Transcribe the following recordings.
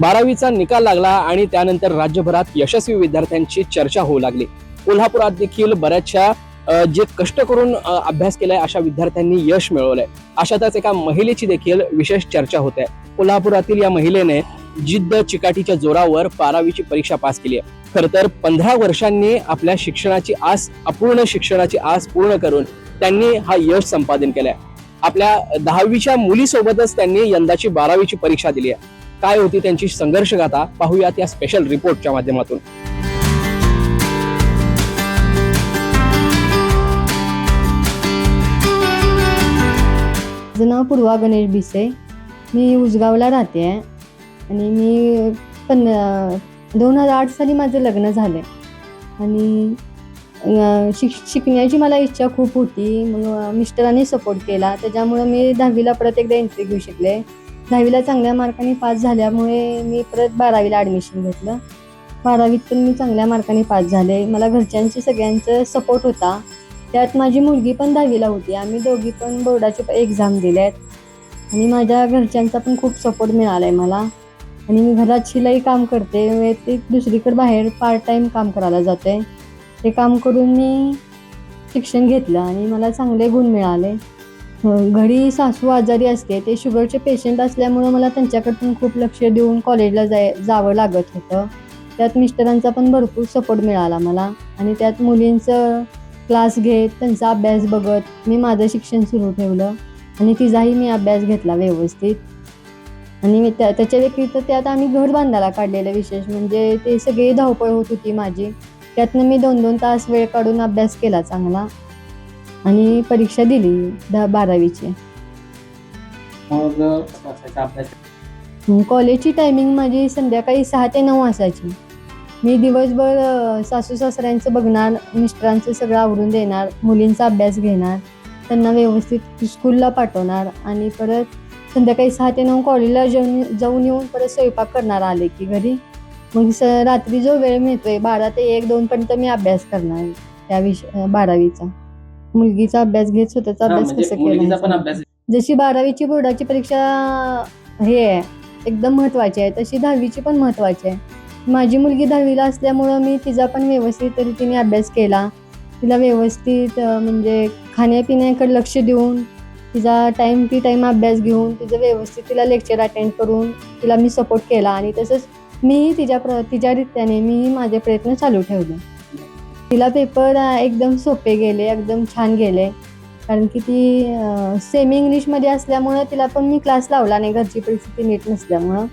बारावीचा निकाल लागला आणि त्यानंतर राज्यभरात यशस्वी विद्यार्थ्यांची चर्चा होऊ लागली. कोल्हापुरात देखील बऱ्याचशा जे कष्ट करून अभ्यास केलाय अशा विद्यार्थ्यांनी यश मिळवलंय. अशातच एका महिलेची देखील विशेष चर्चा होते कोल्हापुरातील या महिलेने जिद्द चिकाटीच्या जोरावर बारावीची परीक्षा पास केली आहे. खर तर पंधरा वर्षांनी आपल्या शिक्षणाची आस अपूर्ण शिक्षणाची आस पूर्ण करून त्यांनी हा यश संपादन केलाय. आपल्या दहावीच्या मुलीसोबतच त्यांनी यंदाची बारावीची परीक्षा दिली आहे. काय होती त्यांची संघर्ष गाथा पाहूयात या स्पेशल रिपोर्टच्या माध्यमातून. माझं नाव पूर्वा गणेश भिसे. मी उसगावला राहते आहे आणि मी पण दोन हजार आठ साली माझं लग्न झालं आहे आणि शिक शिकण्याची मला इच्छा खूप होती. मग मिस्टरांनी सपोर्ट केला. त्याच्यामुळं मी दहावीला परत एकदा एंट्री घेऊ शकले. दहावीला चांगल्या मार्काने पास झाल्यामुळे मी परत बारावीला ॲडमिशन घेतलं. बारावीत पण मी चांगल्या मार्काने पास झाले. मला घरच्यांची सगळ्यांचं सपोर्ट होता. त्यात माझी मुलगी पण दहावीला होती. आम्ही दोघी पण बोर्डाचे एक्झाम दिल्यात आणि माझ्या घरच्यांचा पण खूप सपोर्ट मिळाला आहे मला. आणि मी घरात शिलाई काम करते. वे ते दुसरीकडे बाहेर पार्ट टाईम काम करायला जाते. ते काम करून मी शिक्षण घेतलं आणि मला चांगले गुण मिळाले. घरी सासू आजारी असते ते शुगरचे पेशंट असल्यामुळं मला त्यांच्याकडून खूप लक्ष देऊन कॉलेजला जाय जावं लागत होतं. त्यात मिस्टरांचा पण भरपूर सपोर्ट मिळाला मला आणि त्यात मुलींचं क्लास घेत त्यांचा अभ्यास बघत मी माझं शिक्षण सुरू ठेवलं आणि तिचाही मी अभ्यास घेतला व्यवस्थित. आणि मी त्या त्याच्या व्यतिरिक्त त्यात आम्ही घर बांधायला काढलेलं विशेष म्हणजे ते सगळी धावपळ होत होती माझी. त्यातनं मी दोन दोन तास वेळ काढून अभ्यास केला चांगला. आणि परीक्षा दिली दहा बारावीची. मग बसायचा अभ्यास. कॉलेजची टायमिंग माझी संध्याकाळी सहा ते नऊ असायची मी दिवसभर अ, सासू सासऱ्यांचं बघणार मिस्टरांचं सगळं आवरून देणार मुलींचा अभ्यास घेणार त्यांना व्यवस्थित स्कूलला पाठवणार आणि परत संध्याकाळी सहा ते नऊ कॉलेजला जेवून जाऊन येऊन परत स्वयंपाक करणार आले की घरी. मग स रात्री जो वेळ मिळतोय बारा ते एक दोनपर्यंत मी अभ्यास करणार त्या विष अ, बारावीचा. मुलगीचा अभ्यास घेत स्वतःचा हा, अभ्यास म्हणजे कसं मुलगीचा पण केला अभ्यास जशी बारावीची बोर्डाची परीक्षा हे आहे एकदम महत्त्वाची आहे तशी दहावीची पण महत्त्वाची आहे. माझी मुलगी दहावीला असल्यामुळं मी तिचा पण व्यवस्थित रीतीने अभ्यास केला. तिला व्यवस्थित अं, म्हणजे खाण्यापिण्याकडे लक्ष देऊन तिचा टाईम टी टाईम अभ्यास घेऊन तिचं व्यवस्थित तिला लेक्चर अटेंड करून तिला मी सपोर्ट केला. आणि तसंच मीही तिच्या प्र तिच्या रित्याने मीही माझे प्रयत्न चालू ठेवले. तिला पेपर एकदम सोपे गेले एकदम छान गेले. कारण की ती सेमी इंग्लिशमध्ये असल्यामुळं तिला पण मी क्लास लावला नाही घरची परिस्थिती नीट नसल्यामुळं.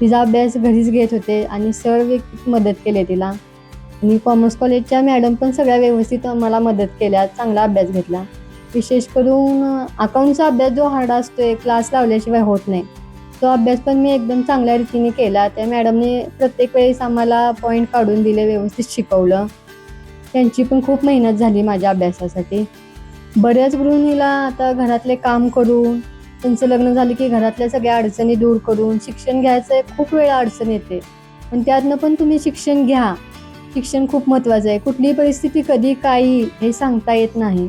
तिचा अभ्यास घरीच घेत होते आणि सर व्यक्ती मदत केली तिला. आणि कॉमर्स कॉलेजच्या मॅडम पण सगळ्या व्यवस्थित मला मदत केल्या चांगला अभ्यास घेतला. विशेष करून अकाउंटचा अभ्यास जो हार्ड असतोय क्लास लावल्याशिवाय होत नाही. तो अभ्यास पण मी एकदम चांगल्या रीतीने केला. त्या मॅडमने प्रत्येक वेळेस आम्हाला पॉईंट काढून दिले व्यवस्थित शिकवलं. त्यांची पण खूप मेहनत झाली माझ्या अभ्यासासाठी. बऱ्याच गृहिणीला आता घरातले काम करून त्यांचं लग्न झालं की घरातल्या सगळ्या अडचणी दूर करून शिक्षण घ्यायचं खूप वेळा अडचण येते. पण त्यातनं पण तुम्ही शिक्षण घ्या. शिक्षण खूप महत्त्वाचं आहे. कुठलीही परिस्थिती कधी काही हे सांगता येत नाही.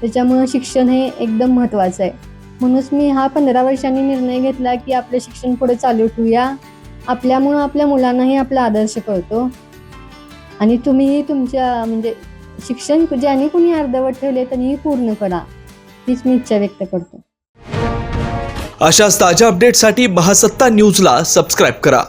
त्याच्यामुळं शिक्षण हे एकदम महत्त्वाचं आहे. म्हणूनच मी हा पंधरा वर्षांनी निर्णय घेतला की आपलं शिक्षण पुढे चालू ठेवूया. आपल्यामुळं आपल्या मुलांनाही आपला आदर्श कळतो. आणि तुम्हीही तुमच्या म्हणजे शिक्षण ज्यांनी कुणी अर्धवट ठेवले त्यांनीही पूर्ण करा. हीच मी इच्छा व्यक्त करतो. अशाच ताज्या अपडेटसाठी महासत्ता न्यूजला सबस्क्राईब करा.